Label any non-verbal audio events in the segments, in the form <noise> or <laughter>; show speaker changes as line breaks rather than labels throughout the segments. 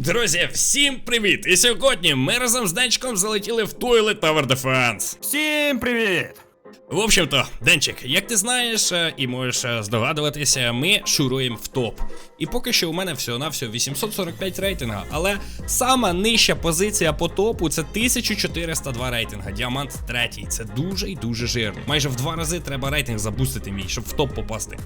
Друзі, всім привіт! І сьогодні ми разом з Денчиком залетіли в Toilet Tower Defense.
Всім привіт!
В общем-то, Денчик, як ти знаєш е, і можеш е, здогадуватися, ми шуруємо в топ. І поки що у мене всього на всього 845 рейтинга, але сама нижча позиція по топу це 1402 рейтинга. Діамант третій. Це дуже і дуже жирно. Майже в два рази треба рейтинг забустити мій, щоб в топ попасти.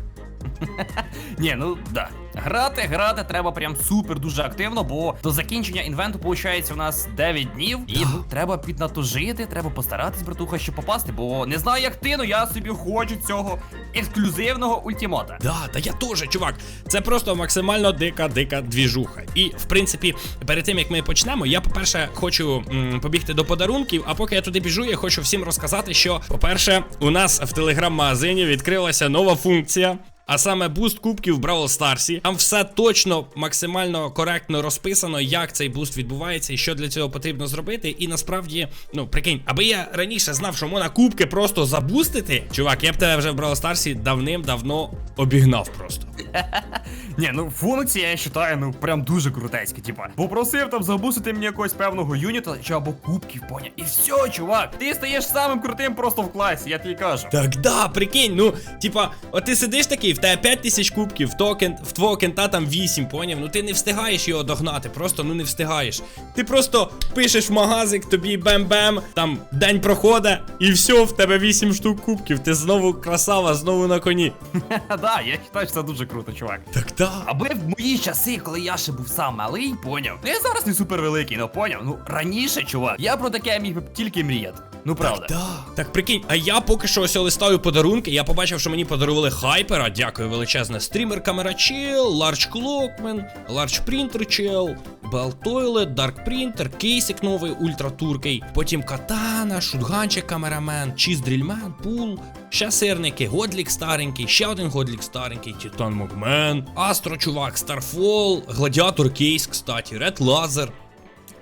Ні, ну да. Грати, грати треба прям супер дуже активно, бо до закінчення інвенту виходить у нас 9 днів. І ну треба піднатужити, треба постаратись, братуха, щоб попасти, бо не знаю як ти, ну я собі хочу цього ексклюзивного ультимата.
Да, та я теж, чувак. Це просто максимально дика, дика двіжуха. І в принципі, перед тим як ми почнемо, я, по-перше, хочу м, побігти до подарунків. А поки я туди біжу, я хочу всім розказати, що, по-перше, у нас в телеграм-магазині відкрилася нова функція. А саме буст кубків в Бравл Старсі. Там все точно максимально коректно розписано, як цей буст відбувається і що для цього потрібно зробити. І насправді, ну прикинь, аби я раніше знав, що можна кубки просто забустити, чувак, я б тебе вже в Бравл Старсі давним-давно обігнав просто. <laughs>
Ні, ну функція, я вважаю, ну прям дуже крутецька. Типа, попросив там забусити мені якогось певного юніта чи або кубків, поня. І все, чувак, ти стаєш самим крутим просто в класі, я тобі кажу.
Так да, прикинь, ну, типа, от ти сидиш такий, в тебе 5 тисяч кубків, в, того кен- в твого кента там 8, поняв? Ну ти не встигаєш його догнати, просто ну не встигаєш. Ти просто пишеш в магазик, тобі бем-бем, там день проходить, і все, в тебе 8 штук кубків. Ти знову красава, знову на коні. <laughs>
да, я вважаю, що це дуже круто, чувак.
Так да.
Аби в мої часи, коли я ще був сам малий, поняв. Ну я зараз не супер великий, ну поняв. Ну раніше, чувак, я про таке міг би тільки мріяти. Ну правда.
Так, да. так прикинь, а я поки що ось листаю подарунки. Я побачив, що мені подарували хайпера. Дякую величезне. Стрімер камера чел, Clockman, Large Printer Chell, Bell Toilet, Dark Printer, кейсик новий, ультра туркий. Потім катана, шутганчик камерамен, чіз дрільмен, пул. Ще сирники, Годлік старенький, ще один Годлік старенький, Титан Могмен, Астро чувак, Старфол, Гладіатор кейс, кстати, Ред Лазер.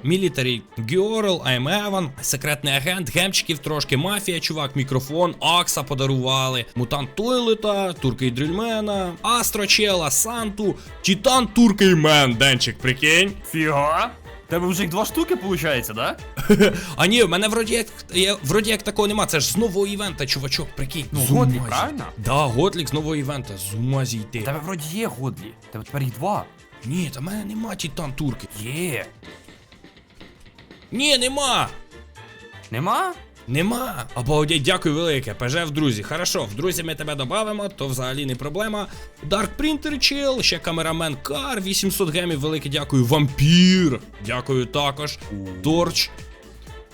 Мілітарі Георл, АМ Еван, секретний агент, гемчиків трошки, мафія, чувак, мікрофон, Акса подарували, мутант Тойлета, туркий дрільмена, Астрочела, Санту, Титан Туркий Мен, Денчик, прикинь.
Фіга. Тебе вже їх два штуки, виходить, да? <laughs>
А ні, в мене вроді як я, вроді як такого нема. Це ж з нового івента, чувачок, прикинь.
Ну,
З ума
правильно?
Да, Годлік з нового івента, з ума зійти.
Тебе вроді є годлі. Тебе тепер їх два.
Ні, та в мене нема Титан Турки.
Є.
Ні, нема.
Нема?
Нема. Обалдеть, дякую велике. ПЖ в друзі. Хорошо, в друзі ми тебе додамо, то взагалі не проблема. Dark Printer Chill, ще камерамен Кар, 800 гемів, велике дякую. Вампір. Дякую також. Торч.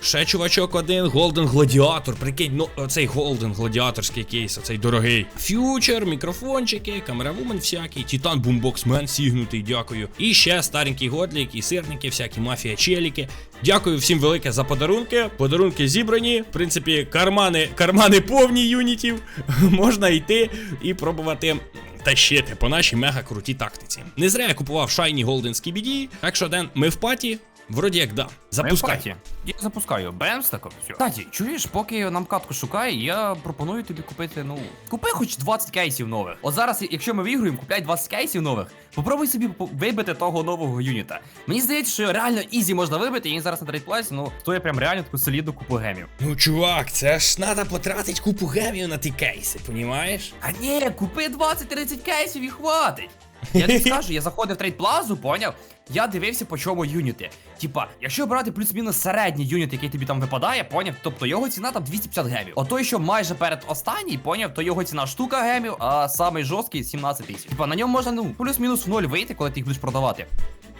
Ще чувачок один, Голден Гладіатор. Прикинь, ну оцей Голден Гладіаторський кейс, оцей дорогий. Фьючер, мікрофончики, камеравумен всякий, Титан Бумбоксмен сігнутий, дякую. І ще старенький годлік, і сирники, всякі мафія челіки. Дякую всім велике за подарунки. Подарунки зібрані. В принципі, кармани, кармани повні юнітів. <laughs> Можна йти і пробувати. Тащити по нашій мега крутій тактиці. Не зря я купував Shiny Golden Skibidi, так що Ден, ми в паті. Вроді як да. Запускай.
Ми в паті. Я запускаю. Бемс тако. Все. Кстати, чуєш, поки нам катку шукає, я пропоную тобі купити, ну. Купи хоч 20 кейсів нових. От зараз, якщо ми виграємо, купляй 20 кейсів нових. Попробуй собі по- вибити того нового юніта. Мені здається, що реально ізі можна вибити, і він зараз на трейдплайсі, ну, стоїть прям реально таку солідну купу гемів.
Ну, чувак, це ж треба потратити купу гемів на ті кейси, понімаєш?
А ні, купи 20-30 кейсів і хватить. Я тобі скажу, я заходив в трейдплазу, поняв? Я дивився, по чому юніти. Типа, якщо брати плюс-мінус середній юніт, який тобі там випадає, поняв, тобто його ціна там 250 гемів. А той, що майже перед останній, поняв, то його ціна штука гемів, а самий жорсткий 17 тисяч. Типа на ньому можна ну плюс-мінус в ноль вийти, коли ти їх будеш продавати.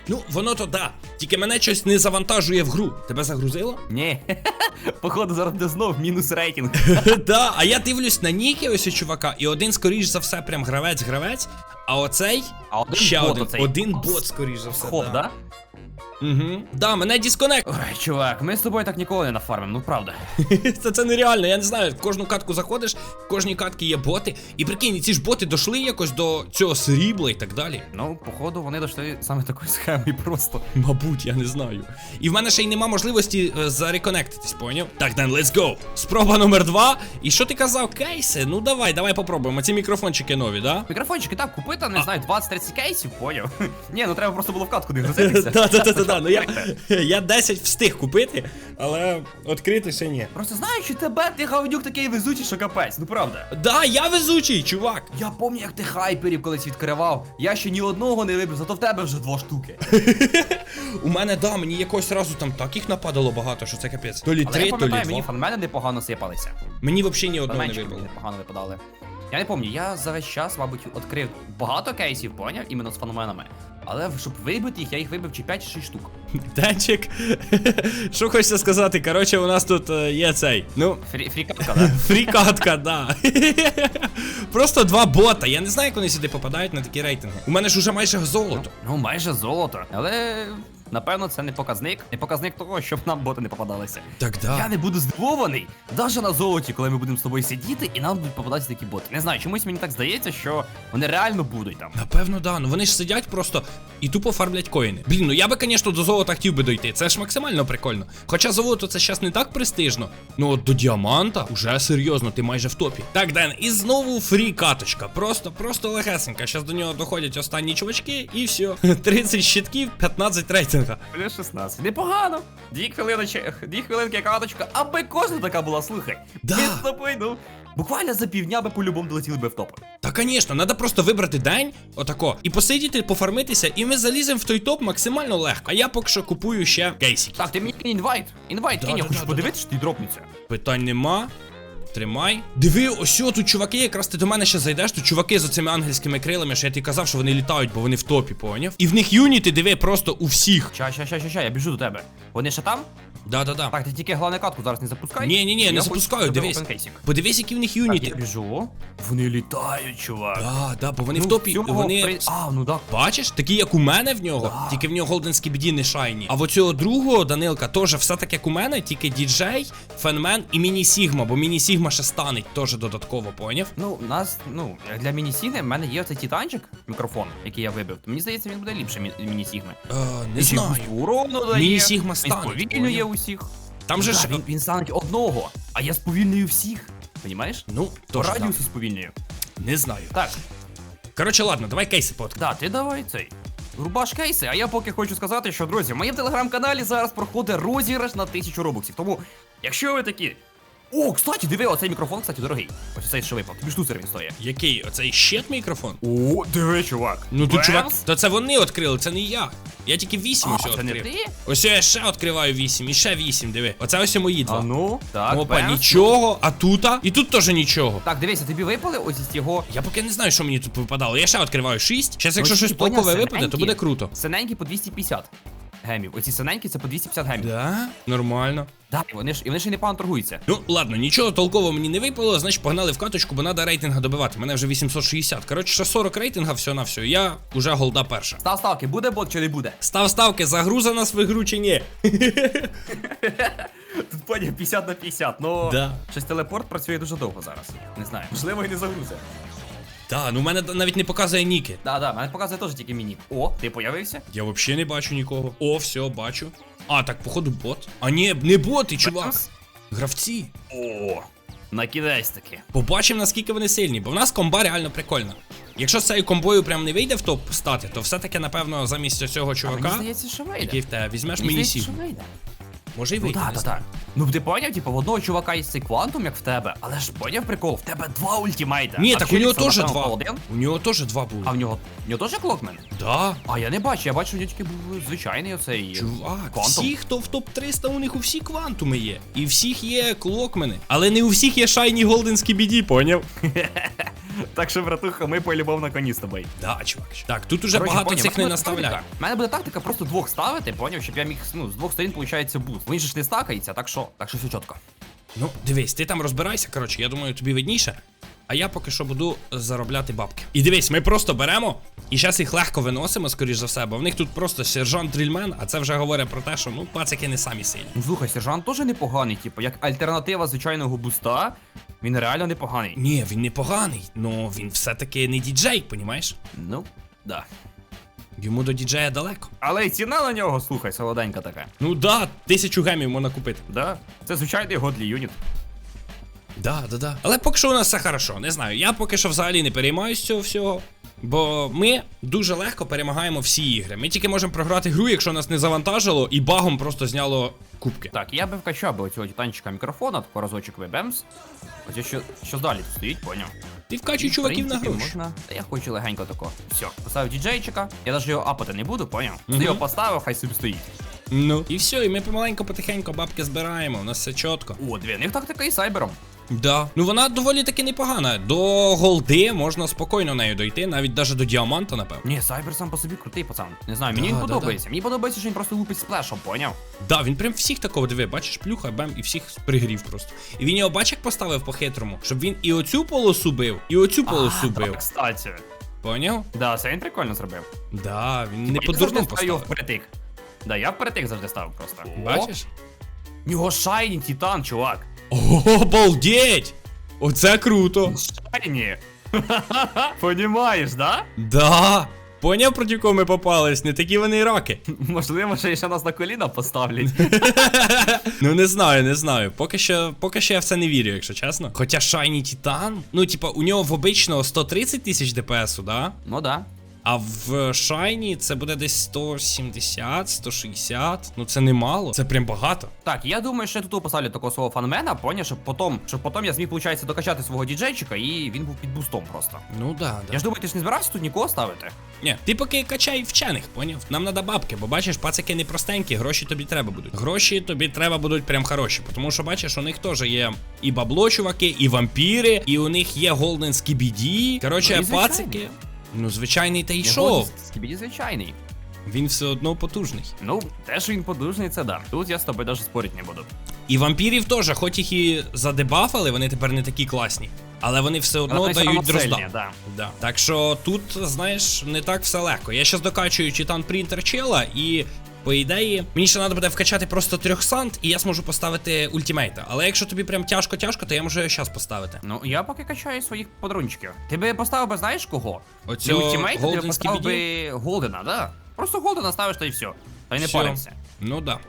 Ну, воно то да. Тільки мене щось не завантажує в гру. Тебе загрузило?
Ні. <laughs> Походу, зараз де знов мінус рейтинг. <laughs>
Да, а я дивлюсь на ніки ось у чувака, і один, скоріш за все, прям гравець-гравець, а оцей
А один
ще
бот
один.
оцей.
Один бот, скоріш за все.
Сход, да?
Угу. Да, мене дисконект.
Ой, чувак, ми з тобою так ніколи не нафармимо, ну правда. <laughs>
Це, це нереально, я не знаю. В кожну катку заходиш, в кожній катці є боти. І прикинь, ці ж боти дійшли якось до цього срібла і так далі.
Ну, походу, вони дійшли саме такою схемою просто.
Мабуть, я не знаю. І в мене ще й нема можливості е, зареконектитись, поняв? Так, Ден, let's go. Спроба номер два. І що ти казав, кейси? Ну давай, давай попробуємо. Ці мікрофончики нові, да?
Мікрофончики так купити, не знаю, 20-30 кейсів, поняв. <laughs> Ні, ну треба просто було в катку не грузитися. <laughs>
Да. Ну я, <laughs> я 10 встиг купити, але відкрити ще ні.
Просто знаючи тебе, ти говнюк такий везучий, що капець, ну правда.
Да, я везучий, чувак.
Я пам'ятаю, як ти хайперів колись відкривав. Я ще ні одного не вибив, зато в тебе вже два штуки. <laughs>
У мене, да, мені якось разу там так їх нападало багато, що це капець. То лі три, то лі
пам'ятаю, мені
два.
фанмени непогано сипалися.
Мені взагалі ні одного не випало.
непогано випадали. Я не пам'ятаю, я за весь час, мабуть, відкрив багато кейсів, поняв, іменно з феноменами. Але щоб вибити їх, я їх вибив чи 5 чи 6 штук.
Денчик, <laughs> що хочеться сказати? Коротше, у нас тут е, є цей. Ну,
Фрі, фрікатка, да? <laughs>
фрікатка, да. <laughs> Просто два бота. Я не знаю, як вони сюди попадають на такі рейтинги. У мене ж уже майже золото.
Ну, майже золото. Але напевно це не показник. Не показник того, щоб нам боти не попадалися.
Так да.
Я не буду здивований, навіть на золоті, коли ми будемо з тобою сидіти, і нам будуть попадатися такі боти. Не знаю, чомусь мені так здається, що вони реально будуть там.
Напевно, да. Ну вони ж сидять просто і тупо фармлять коїни. Блін, ну я би, звісно, до золота хотів би дойти. Це ж максимально прикольно. Хоча золото це зараз не так престижно. Ну от до діаманта уже серйозно, ти майже в топі. Так, Ден, і знову фрі каточка. Просто, просто легесенька. Зараз до нього доходять останні чувачки, і все. 30 <laughs> щитків, 15 рейтинга.
Плюс 16. Непогано. Дві хвилиночки, дві хвилинки каточка, аби кожна така була, слухай.
Да.
Тобою, ну, буквально за півдня би по-любому долетіли би в топ.
Та, звісно, треба просто вибрати день, отако, і посидіти, пофармитися, і ми заліземо в той топ максимально легко. А я поки що купую ще кейсики.
Так, ти мені інвайт. Інвайт,
Да,
кинь, я
да,
хочу
да,
подивитися, що ти дропнеться.
Питань нема. Тримай. Диви, ось тут чуваки, якраз ти до мене ще зайдеш, тут чуваки з цими ангельськими крилами, що я тобі казав, що вони літають, бо вони в топі, поняв? І в них юніти, диви, просто у всіх.
Ща, ща, ща, ща, ща, я біжу до тебе. Вони ще там?
Да-да-да.
Так, ти тільки головне катку зараз не запускай.
Ні, ні, ні, не запускаю, дивись. Подивись, які в них
Так,
юніти.
я біжу. Вони літають, чувак.
Да, да, бо вони
Ну,
в топі, вони.
при- А, ну так.
Бачиш, такі як у мене в нього,
Да.
тільки в нього Голден Скібіді не шайні. А в оцього другого Данилка теж все так як у мене, тільки діджей, фенмен і міні Сігма, бо міні Сігма ще станеть теж додатково, поняв?
Ну, у нас, ну, для міні-сігни, в мене є оцей титанчик, мікрофон, який я вибив. То мені здається, він буде ліпше мі- міні-сігми.
Е, не знаю.
бусту урону дає.
Міні-сігма
Він
стане,
сповільнює
поняв?
усіх.
Там же ж.
він, він стане одного, а я сповільнюю всіх. Понімаєш?
Ну,
По
теж
радіусу сповільнюю.
Не знаю.
Так,
Коротше, ладно, давай кейси под.
да, ти давай цей. Рубаш кейси, а я поки хочу сказати, що, друзі, в моєму телеграм-каналі зараз проходить розіграш на тисячу робоксів. Тому, якщо ви такі. О, кстати, диви, оцей мікрофон, кстати, дорогий. Ось цей що випав. Тобі штуцер він стоїть.
Який? Оцей щит мікрофон?
О, диви, чувак.
Ну тут
Бемс.
чувак, то це вони відкрили, це не я. Я тільки 8
А,
ось
це не
відкрив.
ти?
Ось я ще відкриваю 8, і ще 8, диви. Оце ось мої два.
А ну, так,
Опа,
бемс.
нічого, а тута? І тут теж нічого.
Так, дивися, тобі випали ось із його.
Я поки не знаю, що мені тут випадало. Я ще відкриваю 6. Зараз, якщо
Ось
щось
поняв,
випаде, то
синенькі.
буде круто.
Синенькі по 250 гемів. Оці синенькі це по 250 гемів.
Да? Нормально.
Да, і вони ж і вони ще й непогано торгуються.
Ну, ладно, нічого толкового мені не випало, значить погнали в каточку, бо треба рейтинга добивати. Мене вже 860. Коротше, ще 40 рейтинга, все на все. Я уже голда перша.
Став ставки, буде бот чи не буде?
Став ставки, загруза нас в ігру чи ні? <laughs>
Тут поняв 50 на 50, ну
Да.
щось телепорт працює дуже довго зараз. Не знаю. Можливо, і не загрузе.
Так, ну в мене навіть не показує ніки.
Да, да, мене показує теж тільки міні. О, ти появився?
Я взагалі не бачу нікого. О, все, бачу. А, так, походу, бот. А ні, не боти, чувак. Гравці.
О, накидайся таки.
Побачимо, наскільки вони сильні, бо в нас комба реально прикольна. Якщо з цією комбою прям не вийде в топ стати, то все-таки, напевно, замість цього
А мені
чувака,
здається, що вийде.
який в тебе візьмеш
Мені
сім. Може й
Ну
вийде.
так,
не
так,
знаю.
так. Ну ти поняв, типу, в одного чувака є цей квантум, як в тебе, але ж поняв прикол, в тебе два ультимейта.
Ні, так у нього теж два.
один.
У нього теж два були.
А в нього. В нього теж клокмен?
Да.
А я не бачу, я бачу, у нього тільки був звичайний оцей.
Чувак,
Квантум.
всі, хто в топ 300, у них у всі квантуми є. І всіх є клокмени. Але не у всіх є шайні голденські біді, поняв? <laughs>
Так що, братуха, ми по-любому на коні з тобою.
Да, чувак. Так, тут уже
Короче,
багато
поняв,
цих не
тактика. У мене буде тактика просто двох ставити, поняв, щоб я міг, ну, з двох сторін виходить буст. Він же ж не стакається, так що, так що все чітко.
Ну, дивись, ти там розбирайся, коротше, я думаю, тобі видніше. А я поки що буду заробляти бабки. І дивись, ми просто беремо і зараз їх легко виносимо, скоріш за все, бо в них тут просто сержант дрільмен, а це вже говорить про те, що ну пацики не самі сильні.
Ну, Слухай, сержант теж непоганий, типу, як альтернатива звичайного буста, він реально непоганий.
Ні, він не поганий, но він все-таки не діджей, понімаєш?
Ну, да.
Йому до діджея далеко.
Але й ціна на нього, слухай, солоденька така.
Ну да, тисячу гемів можна купити.
Да. Це звичайний годлі юніт.
Да, да, да. Але поки що у нас все хорошо, не знаю. Я поки що взагалі не переймаюсь цього всього. Бо ми дуже легко перемагаємо всі ігри. Ми тільки можемо програти гру, якщо нас не завантажило, і багом просто зняло кубки.
Так, я би вкачав би оцього титанчика мікрофона, тако разочок вибемс. Оце що, що далі тут стоїть, поняв?
Ти вкачуй чуваків на гроші.
Можна. Та я хочу легенько тако. Все, поставив діджейчика. Я навіть його апати не буду, поняв? Ти
Мгм.
його поставив, хай собі стоїть.
Ну. І все, і ми помаленьку потихеньку бабки збираємо, у нас все чітко.
О, дві, них тактика і сайбером.
Да. Ну вона доволі таки непогана. До голди можна спокійно нею дойти, навіть даже до діаманта, напевно.
Ні, сайбер сам по собі крутий, пацан. Не знаю, мені
Да,
він
да,
подобається. Мені подобається, що він просто лупить сплешом, поняв?
Да, він прям всіх такого диви, бачиш, плюха, бем, і всіх пригрів просто. І він його бачик поставив по-хитрому, щоб він і оцю полосу бив, і оцю полосу бив.
так, кстати.
Поняв?
Да, це він прикольно зробив.
Да, він не по дурному
ставив
поставив.
впритик. Да, я впритик завжди ставив просто.
Бачиш?
О, Його шайні титан, чувак.
О, обалдеть! Оце круто!
Шайні. <laughs> Понімаєш, да?
Да! Поняв, проти кого ми попались? Не такі вони і раки. <laughs>
Можливо, ще ще нас на коліна поставлять. <laughs>
Ну не знаю, не знаю. Поки що, поки що я в це не вірю, якщо чесно. Хоча Shiny Titan, ну типа, у нього в обичного 130 тисяч ДПСу, да?
ну да.
А в Shiny це буде десь 170, 160. Ну це немало. Це прям багато.
Так, я думаю, що я тут поставлю такого свого фанмена, поняв, щоб потім, щоб потім я зміг, виходить, докачати свого діджейчика, і він був під бустом просто.
Ну да, да.
Я ж думаю, ти ж не збирався тут нікого ставити?
Ні, ти поки качай вчених, поняв? Нам треба бабки, бо бачиш, пацики не простенькі, гроші тобі треба будуть. Гроші тобі треба будуть прям хороші, тому що бачиш, у них теж є і бабло, чуваки, і вампіри, і у них є Голден Скібіді. Коротше,
Ну,
пацики. Ну, звичайний та й
Його? Скібіді звичайний.
Він все одно потужний.
Ну, те, що він потужний, це да. Тут я з тобою навіть спорити не буду.
І вампірів теж, хоч їх і задебафали, вони тепер не такі класні. Але вони все одно
Але
дають дрозда.
да.
Да. Так що тут, знаєш, не так все легко. Я зараз докачую Титан Принтер чела і. По ідеї, мені ще треба буде вкачати просто трьох сант, і я зможу поставити ультимейта. Але якщо тобі прям тяжко-тяжко, то я можу його зараз поставити.
Ну, я поки качаю своїх подрунчиків. Ти би поставив би, знаєш кого?
Оцього
Не ультимейта, ти би поставив би Голдена, да? Просто Голдена ставиш та й все. Та й не
Всьо.
паримся.
Ну да.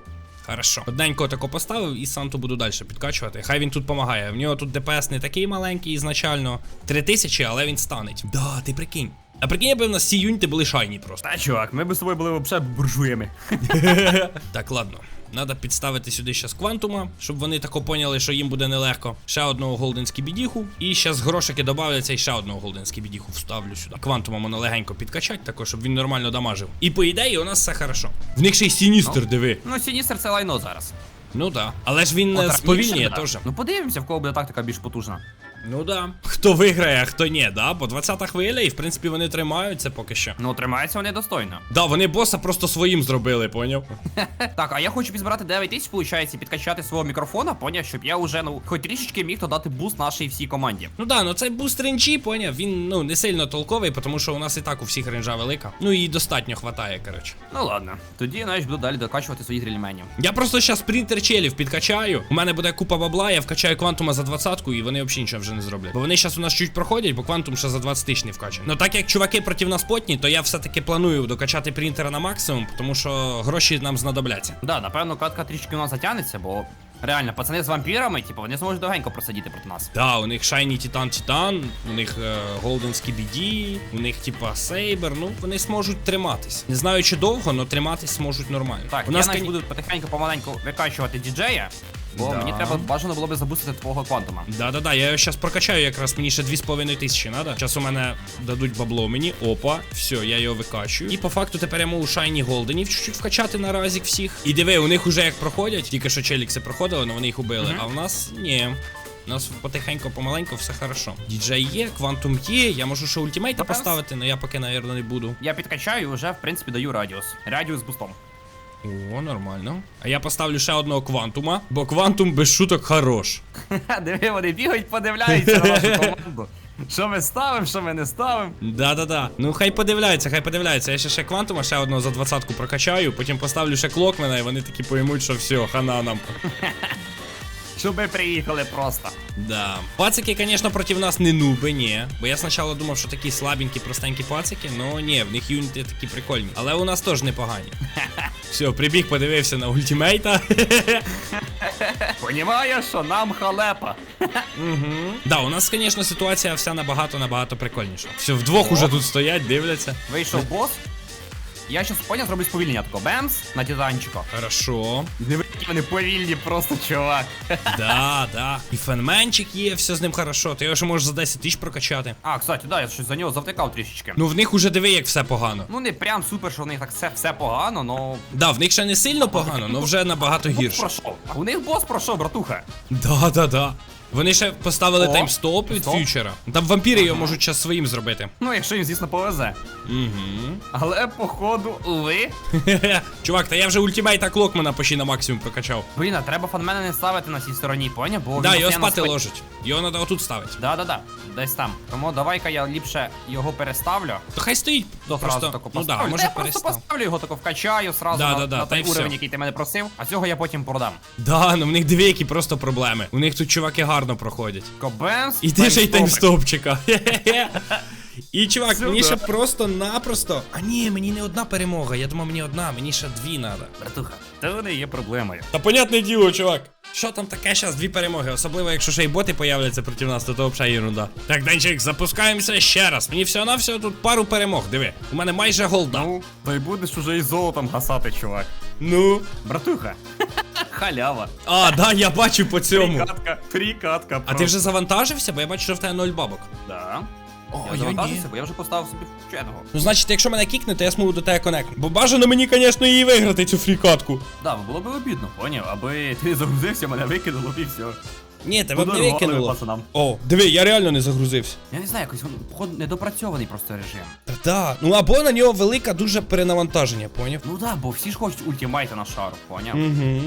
Хорошо. Одненько тако поставив і Санту буду далі підкачувати. Хай він тут допомагає. В нього тут ДПС не такий маленький ізначально. 3000, але він станеть. Да, ти прикинь. А прикинь, якби в нас ці юніти були шайні просто.
Та чувак, ми б з тобою були взагалі буржуями. <laughs>
Так, ладно. Надо підставити сюди щас квантума, щоб вони тако поняли, що їм буде нелегко. Ще одного голденський бідіху. І щас грошики додавляться і ще одного голденський бідіху вставлю сюди. Квантума можна легенько підкачати, тако, щоб він нормально дамажив. І по ідеї у нас все хорошо. В них ще й сіністер, диви.
Ну, Сіністер це лайно зараз.
Ну да. Але ж він е,
раніше,
сповільнює
да.
теж.
Ну подивимося, в кого буде тактика більш потужна.
Ну да. Хто виграє, а хто ні, да? Бо 20-та хвиля, і в принципі вони тримаються поки що.
Ну, тримаються вони достойно.
Да, вони боса просто своїм зробили, поняв? <laughs>
Так, а я хочу підзбирати 9 тисяч, виходить, підкачати свого мікрофона, поняв, щоб я вже, ну, хоч трішечки міг то дати буст нашій всій команді.
Ну да, ну цей буст ренджі, поняв, він ну не сильно толковий, тому що у нас і так у всіх ренджа велика. Ну і достатньо хватає, коротше.
Ну ладно, тоді, знаєш, буду далі докачувати своїх дрільменів.
Я просто зараз принтер челів підкачаю. У мене буде купа бабла, я вкачаю квантума за двадцятку, і вони взагалі нічого вже не зроблять. Бо вони зараз у нас чуть проходять, бо квантум ще за 20 тисяч не вкачаний. Ну так як чуваки проти нас потні, то я все-таки планую докачати принтера на максимум, тому що гроші нам знадобляться.
Да, напевно, катка трішки у нас затягнеться, бо реально, пацани з вампірами, типу, вони зможуть довгенько просидіти проти нас.
Да, у них Shiny Titan Titan, у них Golden Skibidi, у них типа Saber, ну вони зможуть триматись. Не знаю чи довго, але триматись зможуть нормально.
Так,
у
я
нас
навіть
коні-
буду потихеньку помаленьку викачувати діджея, бо
Да.
мені треба бажано було би забустити твого квантума.
Да-да-да, я його зараз прокачаю, якраз мені ще 2,5 тисячі надо. Зараз у мене дадуть бабло мені. Опа, все, я його викачую. І по факту тепер я можу Shiny Голденів чуть-чуть вкачати на разік всіх. І диви, у них уже як проходять, тільки що челікси проходили, але вони їх убили. А в нас ні. У нас потихеньку, помаленьку, все хорошо. Діджей є, квантум є, я можу ще ультимейта
Напевно,
поставити, але я поки, напевно, не буду.
Я підкачаю і вже, в принципі, даю радіус. Радіус бустом.
О, нормально. А я поставлю ще одного квантума, бо квантум без шуток хорош. <laughs>
Диви, вони бігають, подивляються на нашу <laughs> команду. Що ми ставимо, що ми не ставимо.
Да-да-да. Ну хай подивляються, хай подивляються. Я ще ще квантума ще одного за двадцятку прокачаю, потім поставлю ще клокмена, і вони такі поймуть, що все, хана нам. <laughs>
Щоб ми приїхали просто.
Да. Пацики, звісно, проти нас не нуби, ні. Бо я спочатку думав, що такі слабенькі, простенькі пацики, ну ні, в них юніти такі прикольні. Але у нас теж непогані. Все, прибіг, подивився на ультимейта. <laughs>
Понімаєш, що нам халепа.
Да, у нас, звісно, ситуація вся набагато-набагато прикольніша. Все, вдвох уже тут стоять, дивляться.
Вийшов бос. Я щас поняв, зроблю сповільнення тако. Бемс на титанчику.
Хорошо.
Диви, які вони повільні, просто чувак. <laughs>
Да, да. І фенменчик є, все з ним хорошо. Ти його ще можеш за 10 тисяч прокачати.
А, кстати, да, я щось за нього завтикав трішечки.
Ну в них уже диви, як все погано.
Ну не прям супер, що в них так все, все погано, но.
Да, в них ще не сильно погано, але вже набагато гірше.
пройшов. У них бос пройшов, братуха.
Да, да, да. Вони ще поставили
О,
таймстоп від
стоп.
фьючера. Там вампіри його можуть час своїм зробити.
Ну, якщо їм, звісно, повезе.
Угу.
Але, походу, ви. <laughs>
Чувак, та я вже ультимейта Клокмана почти на максимум прокачав.
Блін, а треба фанмена не ставити на цій стороні, поняв? Бо
Да,
він
його
постійно
спати
спить.
ложить. Його треба отут ставити.
Да, да, да. Десь там. Тому давай-ка я ліпше його переставлю.
То хай стоїть. Просто,
зразу
ну да,
поставлю.
може
Та я просто
перестав.
поставлю його тако вкачаю сразу
Да,
на,
да, да,
на
та й
той
все.
уровень, який ти мене просив, а цього я потім продам.
Да, ну в них дві які просто проблеми. У них тут чуваки гарно проходять.
Кобемс.
І ти ще й таймстопчика. <laughs> І чувак,
Сюди.
мені ще просто-напросто. А ні, мені не одна перемога. Я думав, мені одна, мені ще дві треба.
Братуха, то не є проблемою.
Та понятне діло, чувак. Що там таке зараз дві перемоги, особливо якщо ще й боти появляться проти нас, то то взагалі ерунда. Так, Денчик, запускаємося ще раз. Мені всього навсього тут пару перемог. Диви, у мене майже голда.
Ну, то й будеш уже і золотом гасати, чувак.
Ну.
Братуха. Халява.
А, да, я бачу по цьому.
Прикатка, прикатка.
А ти вже завантажився, бо я бачу, що в тебе 0 бабок.
Да.
О,
я завантажився, бо я вже поставив собі вченого.
Ну, значить, якщо мене кікне, то я зможу до тебе конект. Бо бажано мені, звісно, її виграти, цю фрікатку.
Да, бо було б обідно, поняв, аби ти загрузився, мене викинуло і все.
Ні, тебе б не
Подарували
викинуло.
пацанам.
О, диви, я реально не загрузився.
Я не знаю, якось він, походу, недопрацьований просто режим.
Та да. Ну або на нього велика дуже перенавантаження, поняв?
Ну да, бо всі ж хочуть ультимейта на шару, поняв?
Угу.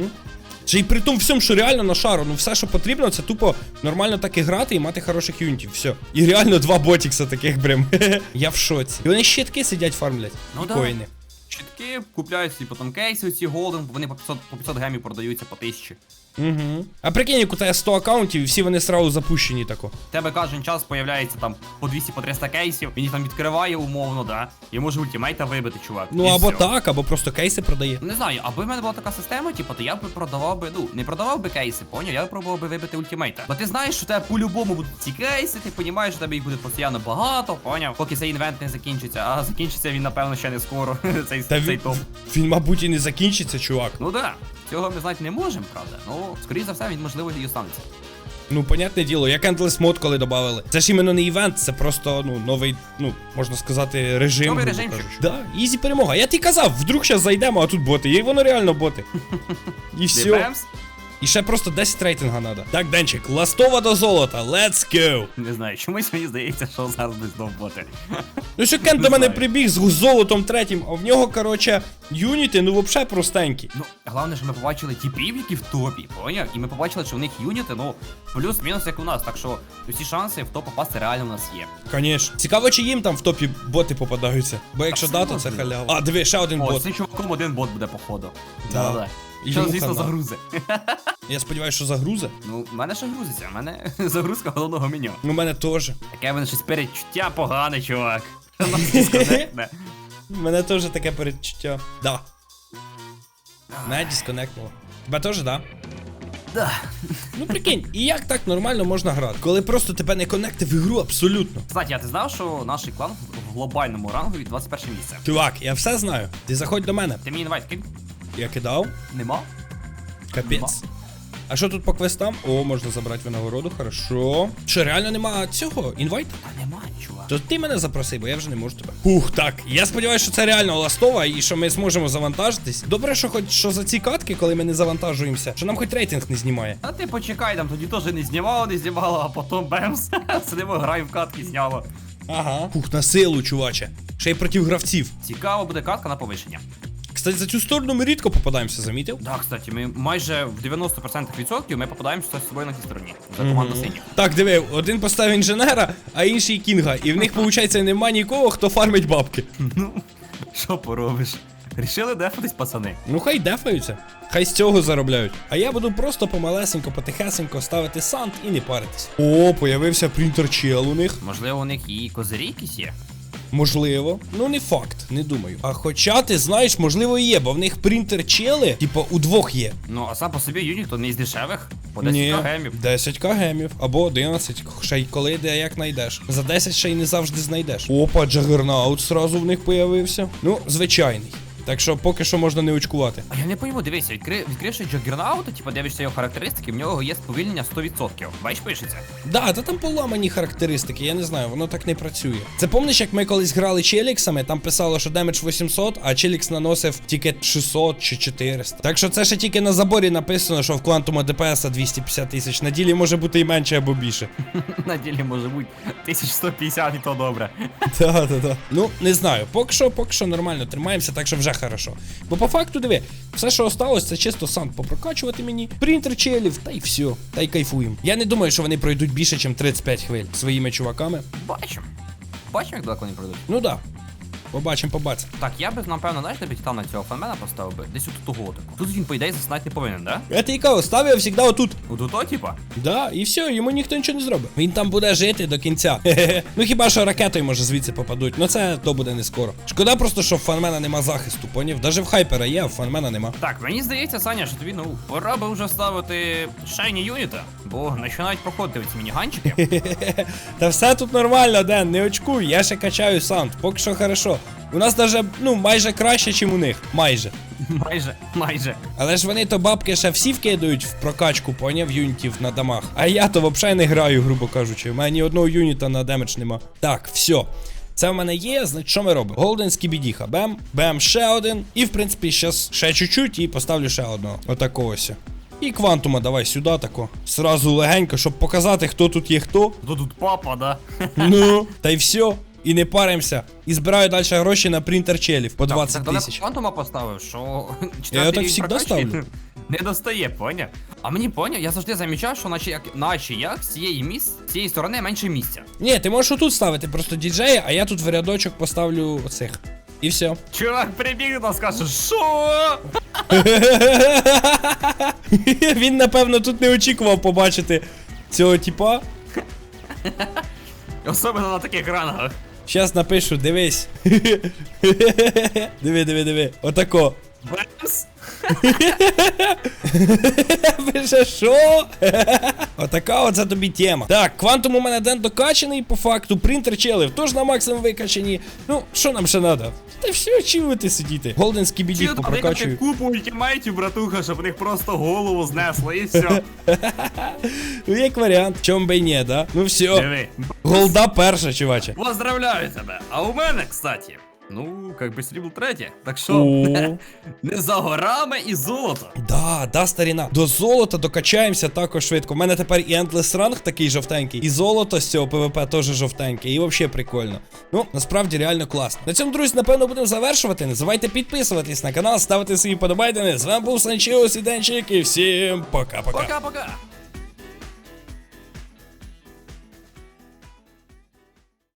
Чи й при тому всьому, що реально на шару, ну все, що потрібно, це тупо нормально так і грати і мати хороших юнітів. Все. І реально два ботікса таких прям. <laughs> Я в шоці. І вони щитки сидять фармлять.
Ну да.
коїни.
Щитки купляють собі потім кейси ці голден, вони по 500, по 500 гемів продаються по 1000.
Угу. А прикинь, як у тебе 100 аккаунтів і всі вони сразу запущені тако.
В тебе кожен час появляється там по 200 по 300 кейсів, він їх там відкриває умовно, да. І може ультимейта вибити, чувак.
Ну
і
або
всьо.
так, або просто кейси продає.
Не знаю, аби в мене була така система, типу, то я б продавав би, ну, не продавав би кейси, поняв, я б пробував би вибити ультимейта. Бо ти знаєш, що тебе по-любому будуть ці кейси, ти розумієш, що тебе їх буде постійно багато, поняв, поки цей інвент не закінчиться, а закінчиться він, напевно, ще не скоро, <laughs> цей,
Та
цей
він,
топ.
він, мабуть, і не закінчиться, чувак.
Ну да, цього ми знати не можемо, правда. Ну, скоріше за все, він можливо і останеться.
Ну, понятне діло, як Endless Mode коли додавали. Це ж іменно не івент, це просто, ну, новий, ну, можна сказати, режим.
Новий
режим. Да, ізі перемога. Я ти казав, вдруг зараз зайдемо, а тут боти. І воно реально боти. <laughs> І все. І ще просто 10 рейтинга треба. Так, Денчик, ластова до золота, let's go!
Не знаю, чомусь мені здається, що зараз десь знов боти.
Ну що Кен до мене прибіг з золотом третім, а в нього, короче, юніти, ну взагалі простенькі.
Ну, головне, що ми побачили тіпів, які в топі, поняв? І ми побачили, що в них юніти, ну, плюс-мінус як у нас, так що усі шанси в топ попасти реально у нас є.
Конечно. Цікаво, чи їм там в топі боти попадаються. Бо якщо да, то це халява. А, диви, ще один
О,
бот.
з цим чуваком один бот буде, походу.
Да.
Да-да. Що, звісно, загрузи. <laughs>
Я сподіваюся, що загрузе.
Ну, в мене ще грузиться, в мене <laughs> загрузка головного меню.
Ну, у мене теж.
Таке в мене щось передчуття погане, чувак. <laughs>
У мене теж таке передчуття. Да. Мене дисконектнуло. Тебе теж, да?
Да.
Ну прикинь, і як так нормально можна грати? Коли просто тебе не конекти в ігру абсолютно.
Кстати, а ти знав, що наш клан в глобальному рангу 21 місце?
Чувак, я все знаю. Ти заходь до мене.
Ти мені інвайт кинь?
Я кидав.
Нема?
Капець. А що тут по квестам? О, можна забрати винагороду, хорошо. Що, реально нема цього? Інвайт?
Та нема, чувак.
То ти мене запроси, бо я вже не можу тебе. Ух, так. Я сподіваюся, що це реально ластова і що ми зможемо завантажитись. Добре, що хоч що за ці катки, коли ми не завантажуємося, що нам хоч рейтинг не знімає.
А ти почекай, там тоді теж не знімало, не знімало, а потім бемс. <laughs> Сидимо, граємо в катки, зняло.
Ага. Ух, на силу, чуваче. Ще й проти гравців.
Цікаво буде катка на повищення.
Кстати, за цю сторону ми рідко попадаємося, замітив?
Да, кстати, ми майже в 90% відсотків ми попадаємося з собою на тій стороні. За команду синіх.
Так, диви, один поставив інженера, а інший кінга. І в них, <laughs> виходить, нема нікого, хто фармить бабки.
Ну, що поробиш? Рішили дефатись, пацани.
Ну хай дефаються, хай з цього заробляють. А я буду просто помалесенько, потихесенько ставити сант і не паритись. О, появився принтер чел у них.
Можливо, у них і козирі якісь є.
Можливо, ну не факт, не думаю. А хоча ти знаєш, можливо, і є, бо в них принтер чели, типа, у двох є.
Ну, а сам по собі юніт то не із дешевих. По 10
Ні,
гемів.
10 гемів або 11, ще й коли де як знайдеш. За 10 ще й не завжди знайдеш. Опа, джагернаут сразу в них появився. Ну, звичайний. Так що поки що можна не очкувати.
А я не пойму, дивися, відкри... відкривши Джаггернаута, типа дивишся його характеристики, в нього є сповільнення 100%. Бачиш, пишеться?
Да, та там поламані характеристики, я не знаю, воно так не працює. Це помниш, як ми колись грали челіксами, там писало, що демедж 800, а челікс наносив тільки 600 чи 400. Так що це ще тільки на заборі написано, що в квантума ДПС 250 тисяч. На ділі може бути і менше або більше. <laughs>
На ділі може бути 1150 і то добре.
Так, так, так. Ну, не знаю. Поки що, поки що нормально тримаємося, так що вже хорошо. Бо по факту, диви, все, що осталось, це чисто сам попрокачувати мені, принтер челів, та й все. Та й кайфуємо. Я не думаю, що вони пройдуть більше, ніж 35 хвиль своїми чуваками.
Бачимо. Бачимо, як далеко вони пройдуть.
Ну да. Побачимо, побачимо.
Так, я би, напевно, знаєш, на цього фанмена поставив би. Десь отут того таку. Тут він, по ідеї, заснати не повинен, да?
Я ти кажу, ставив завжди отут.
У то, типа?
Да, і все, йому ніхто нічого не зробить. Він там буде жити до кінця. Ну хіба що ракетою може звідси попадуть. Ну це то буде не скоро. Шкода просто, що в фанмена нема захисту, поняв? Даже в хайпера є, а в фанмена нема.
Так, мені здається, Саня, що тобі, ну, пора би вже ставити шайні юніта, бо починають проходити ці мініганчики. <laughs>
Та все тут нормально, Ден, не очкуй, я ще качаю сант, поки що хорошо. У нас даже, ну, майже краще, ніж у них. Майже. <laughs>
майже, майже.
Але ж вони то бабки ще всі вкидають в прокачку, поняв, юнітів на дамах. А я то взагалі не граю, грубо кажучи. У мене ні одного юніта на демедж нема. Так, все. Це в мене є, значить, що ми робимо? Голден скібідіха. Бем, бем, ще один. І в принципі, щас ще чуть-чуть і поставлю ще одного. Отакого ось. І квантума давай сюди тако. Сразу легенько, щоб показати, хто тут є хто.
То тут папа, да?
Ну, та й все. І не паримося. І збираю далі гроші на принтер челів по
Так,
20
так
тисяч.
квантума поставив, що
Я так всегда ставлю.
Не достає, поняв? А мені поняв, я завжди замічав, що наче як наче як з цієї місць, з цієї сторони менше місця.
Ні, ти можеш отут ставити просто діджея, а я тут в рядочок поставлю оцих. І все.
Чувак прибіг нас каже, що? <laughs>
Він, напевно, тут не очікував побачити цього типа.
Особливо на таких ранах.
Щас напишу, дивись. <laughs> диви, диви, диви. Отако.
Бемс!
Пише, що? Отака оце тобі тема. Так, квантум у мене ден докачаний, по факту, принтер челив, теж на максимум викачані. Ну, що нам ще треба? Та все, чилити сидіти. Голден скібідіх попрокачую.
купу ультимейтів, братуха, щоб в них просто голову знесло і все. <laughs>
Ну, як варіант, чом би ні, да? Ну все.
Диви.
Голда перша, чуваче.
Поздравляю тебе. А у мене, кстати, ну, как би срібло третє. Так що, <laughs> не за горами і золото.
Да, да, старіна. До золота докачаємося також швидко. У мене тепер і Endless ранг такий жовтенький, і золото з цього ПВП теж жовтеньке. І взагалі прикольно. Ну, насправді реально класно. На цьому, друзі, напевно, будемо завершувати. Не забувайте підписуватись на канал, ставити свої подобайдени. З вами був Санчіос і Денчик, і всім пока-пока.
Пока-пока.